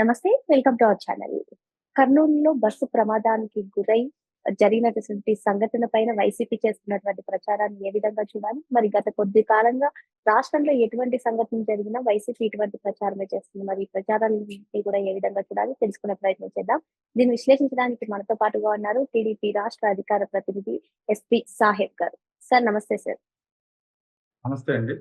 నమస్తే welcome to our channel. కర్నూలులో bus ప్రమాదానికి గురై జరిగినటువంటి సంఘటన పైన వైసీపీ చేస్తున్నటువంటి ప్రచారాన్ని ఏ విధంగా చూడాలి? మరి గత కొద్ది కాలంగా రాష్ట్రంలో ఎటువంటి సంఘటన జరిగినా వైసీపీ ఇటువంటి ప్రచారమే చేస్తుంది. మరి ఈ ప్రచారాన్ని కూడా ఏ విధంగా చూడాలి? తెలుసుకునే ప్రయత్నం చేద్దాం. దీన్ని విశ్లేషించడానికి మనతో పాటుగా ఉన్నారు టీడీపీ రాష్ట్ర అధికార ప్రతినిధి ఎస్పీ సాహెబ్ గారు. సార్ నమస్తే సార్. నమస్తే అండి.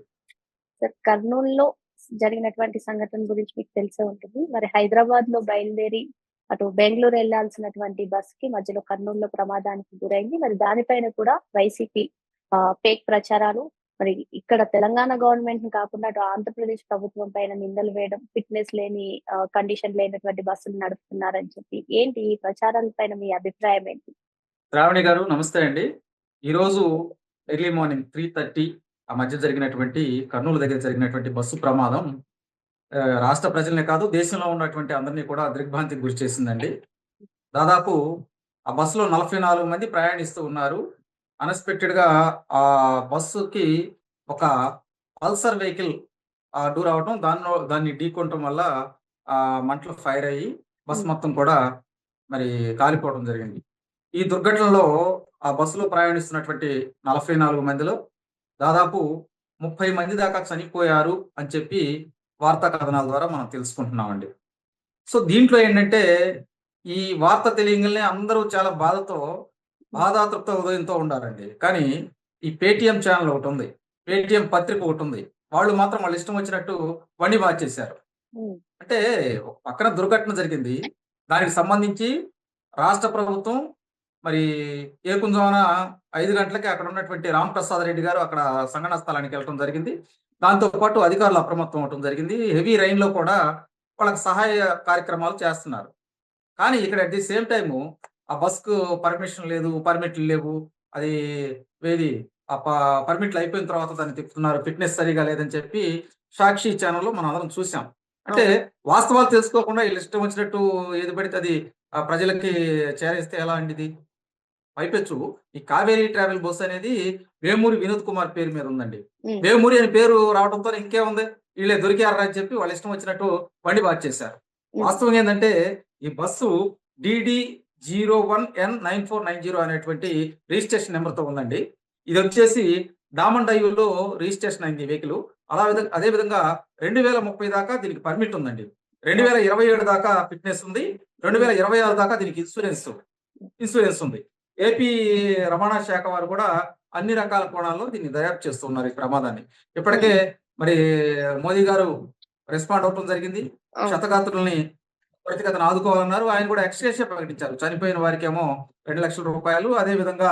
సార్ కర్నూలులో జరిగినటువంటి సంఘటన గురించి మీకు తెలిసే ఉంటుంది. మరి హైదరాబాద్లో బయలుదేరి అటు బెంగళూరు వెళ్ళాల్సినటువంటి బస్కి మధ్యలో కర్నూలులో ప్రమాదానికి గురైంది. మరి దానిపైన కూడా వైసీపీ ఫేక్ ప్రచారాలు మరి ఇక్కడ తెలంగాణ గవర్నమెంట్ని కాకుండా అటు ఆంధ్రప్రదేశ్ ప్రభుత్వం పైన నిందలు వేయడం ఫిట్నెస్ లేని కండిషన్ లేనటువంటి బస్సులు నడుపుతున్నారని చెప్పి. ఏంటి ఈ ప్రచారాల పైన మీ అభిప్రాయం ఏంటి? రావణి గారు నమస్తే అండి. ఈరోజు ఎర్లీ మార్నింగ్ త్రీ థర్టీ ఆ మధ్య జరిగినటువంటి కర్నూలు దగ్గర జరిగినటువంటి బస్సు ప్రమాదం రాష్ట్ర ప్రజలనే కాదు దేశంలో ఉన్నటువంటి అందరినీ కూడా దిగ్భ్రాంతికి గురి చేసిందండి. దాదాపు ఆ బస్సులో నలభై నాలుగు మంది ప్రయాణిస్తూ ఉన్నారు. అన్ఎక్స్పెక్టెడ్గా ఆ బస్సుకి ఒక పల్సర్ వెహికల్ అడ్డు రావటం దానిలో దాన్ని ఢీకొనటం వల్ల ఆ మంటలు ఫైర్ అయ్యి బస్ Hmm. మొత్తం కూడా మరి కాలిపోవడం జరిగింది. ఈ దుర్ఘటనలో ఆ బస్సులో ప్రయాణిస్తున్నటువంటి నలభై నాలుగు మందిలో దాదాపు ముప్పై మంది దాకా చనిపోయారు అని చెప్పి వార్తా కథనాల ద్వారా మనం తెలుసుకుంటున్నామండి. సో దీంట్లో ఏంటంటే ఈ వార్త తెలియగానే అందరూ చాలా బాధతో బాధాతృప్త ఉదయంతో ఉండాలండి కానీ ఈ పేటిఎం ఛానల్ ఒకటి ఉంది. పేటిఎం పత్రిక ఒకటి ఉంది. వాళ్ళు మాత్రం వాళ్ళు ఇష్టం వచ్చినట్టు వండి మార్చేశారు. అంటే పక్కన దుర్ఘటన జరిగింది. దానికి సంబంధించి రాష్ట్ర ప్రభుత్వం మరి ఏకుంజామున ఐదు గంటలకి అక్కడ ఉన్నటువంటి రామ్ ప్రసాద్ రెడ్డి గారు అక్కడ సంఘటన స్థలానికి వెళ్ళడం జరిగింది. దాంతో పాటు అధికారులు అప్రమత్తం అవడం జరిగింది. హెవీ రైన్లో కూడా వాళ్ళకి సహాయ కార్యక్రమాలు చేస్తున్నారు. కానీ ఇక్కడ అట్ ది సేమ్ టైము ఆ బస్కు పర్మిషన్ లేదు పర్మిట్లు లేవు. అది వేది ఆ పర్మిట్లు అయిపోయిన తర్వాత దాన్ని తిప్పుతున్నారు. ఫిట్నెస్ సరిగా లేదని చెప్పి సాక్షి ఛానల్లో మనం అందరం చూసాం. అంటే వాస్తవాలు తెలుసుకోకుండా వీళ్ళు ఇష్టం వచ్చినట్టు ఏది పడితే అది ప్రజలకి చేరేస్తే ఎలా అండి పైపెచ్చు. ఈ కావేరీ ట్రావెల్ బస్ అనేది వేమూరి వినోద్ కుమార్ పేరు మీద ఉందండి. వేమూరి అని పేరు రావడంతో ఇంకేముంది వీళ్ళే దొరికారా అని చెప్పి వాళ్ళు ఇష్టం వచ్చినట్టు బండి మార్చేశారు ఉమ్, వాస్తవం ఏంటంటే ఈ bus DD zero one N nine four nine zero అనేటువంటి రిజిస్ట్రేషన్ నెంబర్తో ఉందండి. ఇది వచ్చేసి డామన్ డైవ్లో రిజిస్ట్రేషన్ అయింది ఈ వెహికల్. అలా విధంగా అదే విధంగా రెండు వేల ముప్పై దాకా దీనికి పర్మిట్ ఉందండి. రెండు వేల ఇరవై ఏడు దాకా ఫిట్నెస్ ఉంది. రెండు వేల ఇరవై ఆరు దాకా దీనికి ఇన్సూరెన్స్ ఇన్సూరెన్స్ ఉంది. ఏపీ రవాణా శాఖ వారు కూడా అన్ని రకాల కోణాల్లో దీన్ని దర్యాప్తు చేస్తున్నారు ఈ ప్రమాదాన్ని. ఇప్పటికే మరి మోదీ గారు రెస్పాండ్ అవటం జరిగింది. శతగాత్రుల్ని ప్రతిగతను ఆదుకోవాలన్నారు. ఆయన కూడా ఎక్స్గ్రేషియా ప్రకటించారు. చనిపోయిన వారికేమో రెండు లక్షల రూపాయలు అదే విధంగా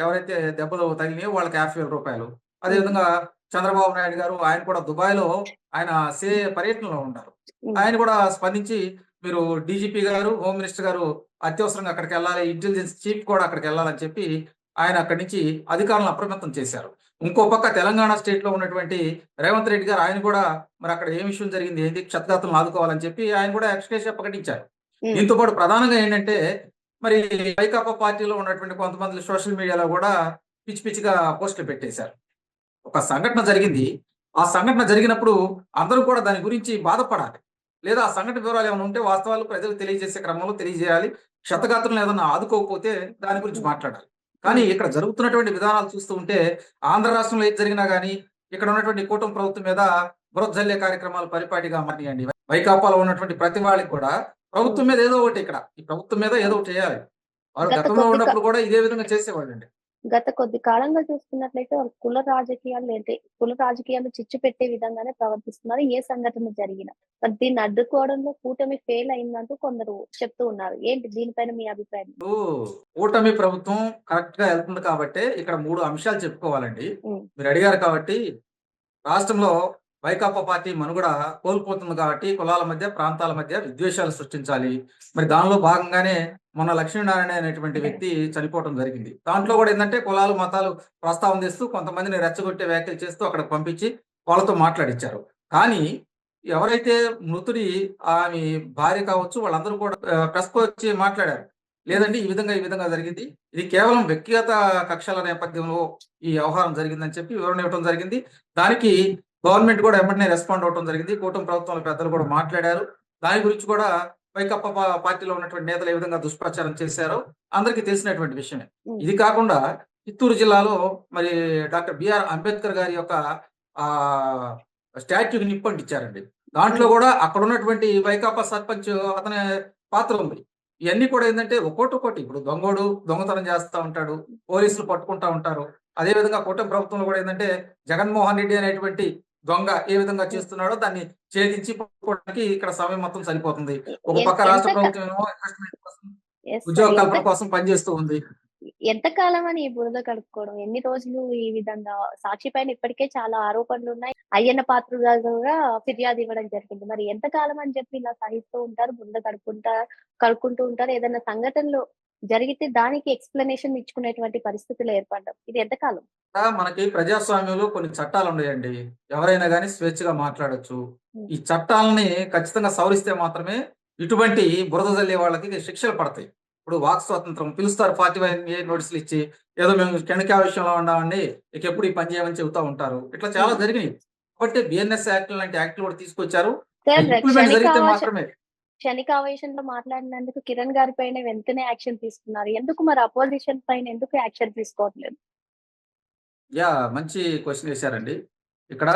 ఎవరైతే దెబ్బలు తగిలినాయో వాళ్ళకి యాభై వేల రూపాయలు. అదే విధంగా చంద్రబాబు నాయుడు గారు ఆయన కూడా దుబాయ్లో ఆయన సే పర్యటనలో ఉన్నారు. ఆయన కూడా స్పందించి మీరు డీజీపీ గారు హోమ్ మినిస్టర్ గారు అత్యవసరంగా అక్కడికి వెళ్ళాలి ఇంటెలిజెన్స్ చీఫ్ కూడా అక్కడికి వెళ్ళాలని చెప్పి ఆయన అక్కడి నుంచి అధికారులను అప్రమత్తం చేశారు. ఇంకో పక్క తెలంగాణ స్టేట్లో ఉన్నటువంటి రేవంత్ రెడ్డి గారు ఆయన కూడా మరి అక్కడ ఏం విషయం జరిగింది ఏంటి క్షతగాతులను ఆదుకోవాలని చెప్పి ఆయన కూడా ఎక్స్కేషియా ప్రకటించారు. దీంతో పాటు ప్రధానంగా ఏంటంటే మరి వైకాపా పార్టీలో ఉన్నటువంటి కొంతమంది సోషల్ మీడియాలో కూడా పిచ్చి పిచ్చిగా పోస్టులు పెట్టేశారు. ఒక సంఘటన జరిగింది. ఆ సంఘటన జరిగినప్పుడు అందరూ కూడా దాని గురించి బాధపడాలి. లేదా ఆ సంఘటన వివరాలు ఏమైనా ఉంటే వాస్తవాలు ప్రజలకు తెలియజేసే క్రమంలో తెలియజేయాలి. క్షతగాత్రులను ఏదైనా ఆదుకోకపోతే దాని గురించి మాట్లాడాలి. కానీ ఇక్కడ జరుగుతున్నటువంటి విధానాలు చూస్తూ ఉంటే ఆంధ్ర రాష్ట్రంలో ఏది జరిగినా కానీ ఇక్కడ ఉన్నటువంటి కూటమి ప్రభుత్వం మీద బురజల్లే కార్యక్రమాలు పరిపాటిగా మారియండి వైకాపాలో ఉన్నటువంటి ప్రతి వాళ్ళకి కూడా ప్రభుత్వం మీద ఏదో ఒకటి ఇక్కడ. ఈ ప్రభుత్వం మీద ఏదో ఒకటి చేయాలి. వారు గత గతంలో ఉన్నప్పుడు కూడా ఇదే విధంగా చేసేవాళ్ళు అండి గత కొద్ది కాలంగా చూసుకున్నట్లయితే వాళ్ళు కుల రాజకీయాలు ఏంటి కుల రాజకీయాలు చిచ్చు పెట్టే విధంగానే ప్రవర్తిస్తున్నారు. ఏ సంఘటన జరిగినా మరి దీన్ని అడ్డుకోవడంలో కూటమి ఫెయిల్ అయిందంటూ కొందరు చెప్తూ ఉన్నారు. ఏంటి దీనిపైన మీ అభిప్రాయం? కూటమి ప్రభుత్వం కరెక్ట్గా వెళ్తుంది కాబట్టి ఇక్కడ మూడు అంశాలు చెప్పుకోవాలండి. మీరు అడిగారు కాబట్టి రాష్ట్రంలో వైకాపా పార్టీ మనుగడ కోల్పోతుంది కాబట్టి కులాల మధ్య ప్రాంతాల మధ్య విద్వేషాలు సృష్టించాలి. మరి దానిలో భాగంగానే మొన్న లక్ష్మీనారాయణ అనేటువంటి వ్యక్తి చనిపోవడం జరిగింది. దాంట్లో కూడా ఏంటంటే కులాలు మతాలు ప్రస్తావన చేస్తూ కొంతమందిని రెచ్చగొట్టే వ్యాఖ్యలు చేస్తూ అక్కడికి పంపించి వాళ్ళతో మాట్లాడిచ్చారు. కానీ ఎవరైతే మృతుడి ఆమె భార్య కావచ్చు వాళ్ళందరూ కూడా ప్రెస్కు వచ్చి మాట్లాడారు. లేదంటే ఈ విధంగా ఈ విధంగా జరిగింది. ఇది కేవలం వ్యక్తిగత కక్షల నేపథ్యంలో ఈ వ్యవహారం జరిగిందని చెప్పి వివరణ ఇవ్వడం జరిగింది. దానికి గవర్నమెంట్ కూడా వెంటనే రెస్పాండ్ అవడం జరిగింది. కూటమి ప్రభుత్వంలో పెద్దలు కూడా మాట్లాడారు. దాని గురించి కూడా వైకప్ప పార్టీలో ఉన్నటువంటి నేతలు ఏ విధంగా దుష్ప్రచారం చేశారో అందరికీ తెలిసినటువంటి విషయమే. ఇది కాకుండా చిత్తూరు జిల్లాలో మరి డాక్టర్ బిఆర్ అంబేద్కర్ గారి యొక్క ఆ స్టాట్యూకి నిప్పంటిచ్చారండి దాంట్లో కూడా అక్కడ ఉన్నటువంటి వైకాపా సర్పంచ్ అతని పాత్ర ఉంది. ఇవన్నీ కూడా ఏంటంటే ఒక్కోటి ఒక్కోటి ఇప్పుడు దొంగోడు దొంగతనం చేస్తూ ఉంటాడు పోలీసులు పట్టుకుంటా ఉంటారు. అదే విధంగా కూటమి ప్రభుత్వంలో కూడా ఏంటంటే జగన్మోహన్ రెడ్డి అనేటువంటి దొంగ ఏ విధంగా చేస్తున్నాడో దాన్ని ఛేదించి పట్టుకోవడానికి ఇక్కడ సమయం మొత్తం సరిపోతుంది. ఒక ఎంత- పక్క రాష్ట్ర ప్రభుత్వం ఏమో ఇన్వెస్ట్మెంట్ కోసం. ఉద్యోగ కల్పన కోసం పనిచేస్తూ ఉంది. ఎంత కాలం అని ఈ బురద కడుక్కోవడం? ఎన్ని రోజులు ఈ విధంగా? సాక్షి పైన ఇప్పటికే చాలా ఆరోపణలు ఉన్నాయి. అయ్యన్న పాత్ర కూడా ఫిర్యాదు ఇవ్వడం జరిగింది. మరి ఎంత కాలం అని చెప్పి ఇలా సహిస్తూ ఉంటారు బురద కడుక్కుంటా కడుక్కుంటూ ఉంటారు? ఏదైనా సంఘటనలు జరిగితే దానికి ఎక్స్ప్లెనేషన్ ఇచ్చుకునేటువంటి పరిస్థితులు ఏర్పడడం. ఇది ఎంత కాలం ఆ, మనకి ప్రజాస్వామ్యంలో కొన్ని చట్టాలు ఉన్నాయండి. ఎవరైనా కానీ స్వేచ్ఛగా మాట్లాడొచ్చు. ఈ చట్టాలని ఖచ్చితంగా సవరిస్తే మాత్రమే ఇటువంటి బురద జల్లే వాళ్ళకి శిక్షలు పడతాయి. ఇప్పుడు వాక్ స్వాతంత్రం పిలుస్తారు ఫార్టీ వన్ ఏ నోటీసులు ఇచ్చి ఏదో మేము కెణికా విషయంలో ఉన్నామండి ఇక ఎప్పుడు ఈ పని చేయమని చెబుతా ఉంటారు. ఇట్లా చాలా జరిగినాయి. కాబట్టి బిఎన్ఎస్ యాక్ట్ లాంటి యాక్ట్లు కూడా తీసుకొచ్చారు. సార్ మాత్రమే క్షణికావేశంలో మాట్లాడినందుకు కిరణ్ గారి పైన వెంటనే యాక్షన్ తీసుకున్నారు. ఎందుకు మరి అపోజిషన్ పైన ఎందుకు యాక్షన్ తీసుకోవట్లేదు? యా మంచి క్వశ్చన్ వేశారండి ఇక్కడ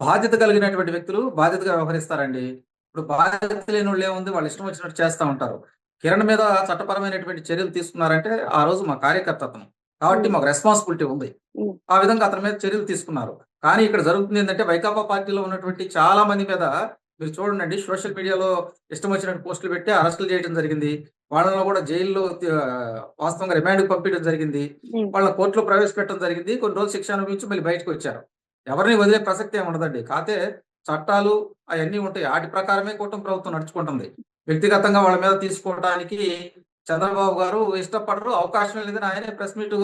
బాధ్యత కలిగినటువంటి వ్యక్తులు బాధ్యతగా వ్యవహరిస్తారండి. ఇప్పుడు బాధ్యత లేని వాళ్ళు ఏముంది వాళ్ళు ఇష్టం వచ్చినట్టు చేస్తూ ఉంటారు. కిరణ్ మీద చట్టపరమైనటువంటి చర్యలు తీసుకున్నారంటే ఆ రోజు మా కార్యకర్త అతను కాబట్టి మాకు రెస్పాన్సిబిలిటీ ఉంది. ఆ విధంగా అతని మీద చర్యలు తీసుకున్నారు. కానీ ఇక్కడ జరుగుతుంది ఏంటంటే వైకాపా పార్టీలో ఉన్నటువంటి చాలా మంది మీద మీరు చూడండి సోషల్ మీడియాలో ఇష్టం వచ్చినట్టు పోస్టులు పెట్టి అరెస్టులు చేయడం జరిగింది. వాళ్ళలో కూడా జైల్లో వాస్తవంగా రిమాండ్కి పంపించడం జరిగింది. వాళ్ళ కోర్టులో ప్రవేశపెట్టడం జరిగింది. కొన్ని రోజులు శిక్ష అనుభవించి మళ్ళీ బయటకు వచ్చారు. ఎవరిని వదిలే ప్రసక్తి ఏమి ఉండదండి. కాకపోతే చట్టాలు అవన్నీ ఉంటాయి. వాటి ప్రకారమే కూటమి ప్రభుత్వం నడుచుకుంటుంది. వ్యక్తిగతంగా వాళ్ళ మీద తీసుకోవడానికి చంద్రబాబు గారు ఇష్టపడరు. అవకాశం లేదని ఆయనే ప్రెస్ మీట్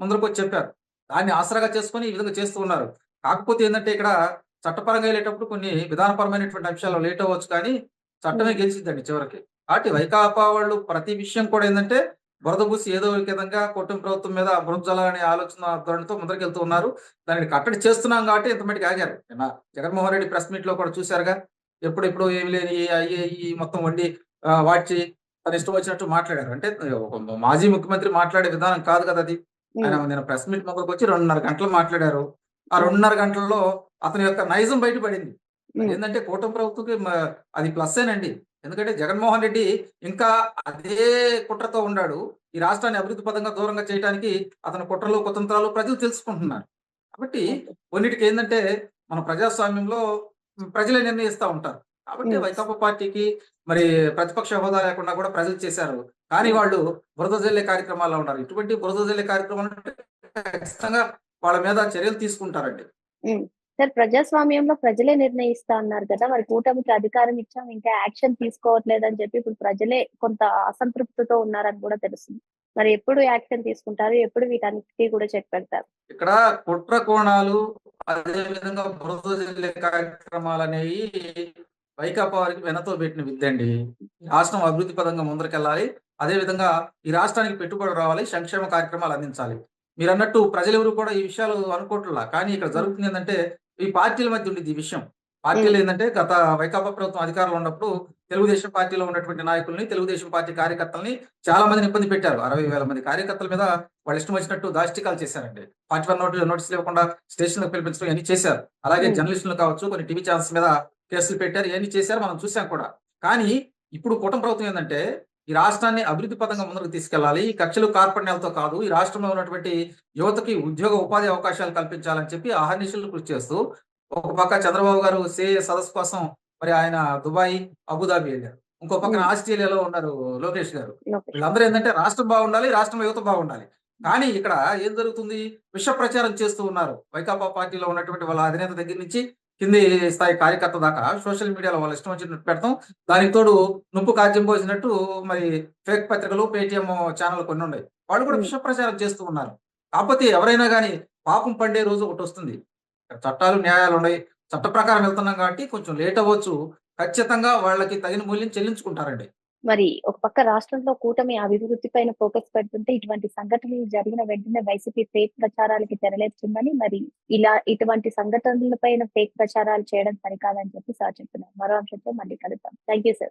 ముందరకు వచ్చి చెప్పారు. దాన్ని ఆసరాగా చేసుకొని ఈ విధంగా చేస్తూ ఉన్నారు. కాకపోతే ఏంటంటే ఇక్కడ చట్టపరంగా వెళ్ళేటప్పుడు కొన్ని విధానపరమైనటువంటి అంశాలు లేట్ అవ్వచ్చు కానీ చట్టమే గెలిచిద్దండి చివరికి. కాబట్టి వైకాపా వాళ్ళు ప్రతి విషయం కూడా ఏంటంటే బురద పూసి ఏదో ఒక విధంగా కూటమి ప్రభుత్వం మీద అనే ఆలోచన ధోరణితో ముందరికి వెళ్తూ ఉన్నారు. దానిని కట్టడి చేస్తున్నాం కాబట్టి ఇంత మటుకు ఆగారు. నిన్న జగన్మోహన్ రెడ్డి ప్రెస్ మీట్లో కూడా చూశారుగా. ఎప్పుడెప్పుడు ఏమి లేని అయ్యే ఈ మొత్తం వండి వాడ్చి తన ఇష్టం వచ్చినట్టు మాట్లాడారు. అంటే మాజీ ముఖ్యమంత్రి మాట్లాడే విధానం కాదు కదా అది. ఆయన నేను ప్రెస్ మీట్ వచ్చి రెండున్నర గంటలు మాట్లాడారు. ఆ రెండున్నర గంటల్లో అతని యొక్క నైజం బయటపడింది. ఏంటంటే కూటమి ప్రభుత్వంకి అది ప్లస్ ఏనండి. ఎందుకంటే జగన్మోహన్ రెడ్డి ఇంకా అదే కుట్రతో ఉన్నాడు. ఈ రాష్ట్రాన్ని అభివృద్ధి పదంగా దూరంగా చేయడానికి అతని కుట్రలు కుతంత్రాలు ప్రజలు తెలుసుకుంటున్నారు. కాబట్టి కొన్నిటికి ఏంటంటే మన ప్రజాస్వామ్యంలో ప్రజలే నిర్ణయిస్తూ ఉంటారు. కాబట్టి. వైకాపా పార్టీకి మరి ప్రతిపక్ష హోదా లేకుండా కూడా ప్రజలు చేశారు. కానీ వాళ్ళు బురద జల్లే కార్యక్రమాల్లో ఉన్నారు. ఇటువంటి బురద జల్లే కార్యక్రమాలు ఖచ్చితంగా వాళ్ళ మీద చర్యలు తీసుకుంటారండి. సార్ ప్రజాస్వామ్యంలో ప్రజలే నిర్ణయిస్తా అన్నారు కదా మరి కూటమికి అధికారం ఇచ్చాం ఇంకా యాక్షన్ తీసుకోవట్లేదు అని చెప్పి ఇప్పుడు ప్రజలే కొంత అసంతృప్తితో ఉన్నారని కూడా తెలుస్తుంది. మరి ఎప్పుడు యాక్షన్ తీసుకుంటారు? ఎప్పుడు వీటన్నిటికీ కూడా చెక్ పెడతారు? ఇక్కడ కుట్ర కోణాలు అదే విధంగా బురద జల్లే కార్యక్రమాలు అనేవి వైకాపా వారికి వెనతో పెట్టిన విద్య అండి. రాష్ట్రం అభివృద్ధి పదంగా ముందరకెళ్ళాలి. అదే విధంగా ఈ రాష్ట్రానికి పెట్టుబడి రావాలి సంక్షేమ కార్యక్రమాలు అందించాలి. మీరు అన్నట్టు ప్రజలెవరు కూడా ఈ విషయాలు అనుకోవట్లా కానీ ఇక్కడ జరుగుతుంది ఏంటంటే ఈ పార్టీల మధ్య ఉండేది ఈ విషయం. పార్టీలు ఏంటంటే గత వైకాపా ప్రభుత్వం అధికారంలో ఉన్నప్పుడు తెలుగుదేశం పార్టీలో ఉన్నటువంటి నాయకుల్ని తెలుగుదేశం పార్టీ కార్యకర్తల్ని చాలా మందిని ఇబ్బంది పెట్టారు. అరవై వేల మంది కార్యకర్తల మీద వాళ్ళు ఇష్టం వచ్చినట్టు దాష్టికాలు చేశారండి. పార్టీ వన్ నోటీస్ నోటీసులు ఇవ్వకుండా స్టేషన్ పిలిపించడం ఇవన్నీ చేశారు. అలాగే. జర్నలిస్టులు కావచ్చు కొన్ని టీవీ ఛానల్స్ మీద కేసులు పెట్టారు ఇవన్నీ చేశారు మనం చూసాం కూడా. కానీ ఇప్పుడు కూటమి ప్రభుత్వం ఏంటంటే ఈ రాష్ట్రాన్ని అభివృద్ధి పదంగా ముందుకు తీసుకెళ్ళాలి ఈ కక్షలు కార్పణ్యాలతో కాదు ఈ రాష్ట్రంలో ఉన్నటువంటి యువతకి ఉద్యోగ ఉపాధి అవకాశాలు కల్పించాలని చెప్పి ఆహర్నిశలు కృషి చేస్తూ ఒక పక్క చంద్రబాబు గారు సే సదస్సు కోసం మరి ఆయన దుబాయ్ అబుదాబి వెళ్ళారు. ఇంకో పక్కన. ఆస్ట్రేలియాలో ఉన్నారు లోకేష్ గారు. వీళ్ళందరూ ఏంటంటే రాష్ట్రం బాగుండాలి రాష్ట్రం యువత బాగుండాలి. కానీ ఇక్కడ ఏం జరుగుతుంది? విష ప్రచారం చేస్తూ ఉన్నారు. వైకాపా పార్టీలో ఉన్నటువంటి వాళ్ళ అధినేత దగ్గర నుంచి కింది స్థాయి కార్యకర్త దాకా సోషల్ మీడియాలో వాళ్ళు ఇష్టం వచ్చినట్టు పెడతాం. దానికి తోడు నుప్పు కాజ్యం పోసినట్టు మరి ఫేక్ పత్రికలు పేటిఎం ఛానల్ కొన్ని ఉన్నాయి. వాళ్ళు కూడా. విష ప్రచారం చేస్తూ ఉన్నారు. కాకపోతే ఎవరైనా కానీ పాపం పండే రోజు ఒకటి వస్తుంది. చట్టాలు న్యాయాలు ఉన్నాయి. చట్ట ప్రకారం వెళ్తున్నాం కాబట్టి కొంచెం లేట్ అవ్వచ్చు. ఖచ్చితంగా వాళ్ళకి తగిన మూల్యం చెల్లించుకుంటారండి. మరి ఒక పక్క రాష్ట్రంలో కూటమి అభివృద్ధి పైన ఫోకస్ పెడుతుంటే ఇటువంటి సంఘటనలు జరిగిన వెంటనే వైసీపీ ఫేక్ ప్రచారాలకి తెరలేపుతుందని మరి ఇలా ఇటువంటి సంఘటనల పైన ఫేక్ ప్రచారాలు చేయడం సరికాదని చెప్పి సార్ చెప్తున్నారు. మరో అంశంతో మళ్ళీ కలుద్దాం. Thank you sir